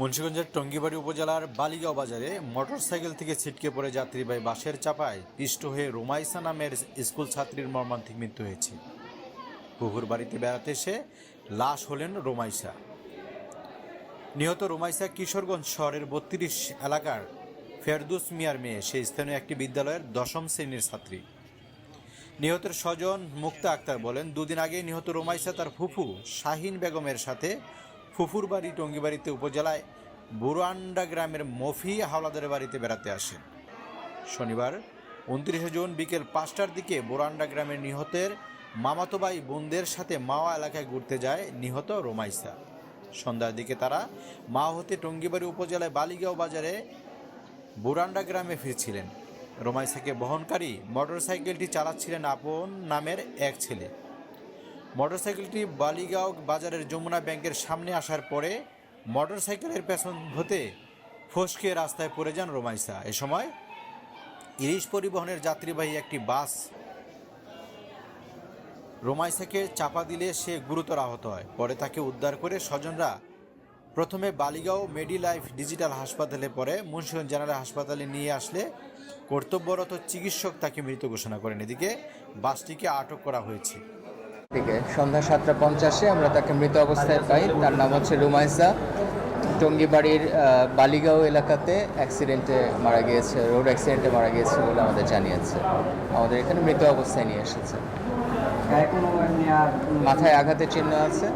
মুন্সিগঞ্জের টঙ্গিবাড়ি উপজেলার বালিগাঁও বাজারে মোটরসাইকেল থেকে ছিটকে পড়ে যাত্রীবাহী বাসের চাপায় পিষ্ট হয়ে রোমাইসা নামের স্কুল ছাত্রীর মর্মান্তিক মৃত্যু হয়েছে। কুকুর বাড়িতে বেড়াতে এসে লাশ হলেন রোমাইসা। নিহত রোমাইসা কিশোরগঞ্জ শহরের বত্রিশ এলাকার ফেরদুস মিয়ার মেয়ে সেই স্থানীয় একটি বিদ্যালয়ের দশম শ্রেণির ছাত্রী। নিহতের স্বজন মুক্তা আক্তার বলেন, দুদিন আগে নিহত রোমাইসা তার ফুফু শাহিন বেগমের সাথে ফুফুর বাড়ি টঙ্গিবাড়িতে উপজেলায় বুরান্ডা গ্রামের মফি হাওলাদারের বাড়িতে বেড়াতে আসেন শনিবার, উনত্রিশে জুন বিকেল পাঁচটার দিকে বুরান্ডা গ্রামের নিহতের মামাতো ভাই বোনদের সাথে মাওয়া এলাকায় ঘুরতে যায় নিহত রোমাইসা। সন্ধ্যার দিকে তারা মা হতে টঙ্গিবাড়ি উপজেলায় বালিগাঁও বাজারে বুরান্ডা গ্রামে ফিরছিলেন। রোমাইসাকে বহনকারী মোটরসাইকেলটি চালাচ্ছিলেন আপন নামের এক ছেলে। মোটরসাইকেলটি বালিগাঁও বাজারের যমুনা ব্যাংকের সামনে আসার পরে মোটরসাইকেলের পেছন হতে ফসকে রাস্তায় পড়ে যান রোমাইসা। এ সময় ইলিশ পরিবহনের যাত্রীবাহী একটি বাস রোমাইসাকে চাপা দিলে সে গুরুতর আহত হয়। পরে তাকে উদ্ধার করে স্বজনরা প্রথমে বালিগাঁও মেডি লাইফ ডিজিটাল হাসপাতালে পরে মুন্সিগঞ্জ জেনারেল হাসপাতালে নিয়ে আসলে কর্তব্যরত চিকিৎসক তাকে মৃত ঘোষণা করেন। এদিকে বাসটিকে আটক করা হয়েছে। থেকে সন্ধ্যা সাতটা পঞ্চাশে আমরা তাকে মৃত অবস্থায় পাই। তার নাম হচ্ছে রুমাইসা টঙ্গিবাড়ির বালিগাঁও এলাকাতে অ্যাক্সিডেন্টে মারা গিয়েছে রোড অ্যাক্সিডেন্টে মারা গিয়েছে বলে আমাদের জানিয়েছে। আমাদের এখানে মৃত অবস্থায় নিয়ে এসেছে। মাথায় আঘাতের চিহ্ন আছে।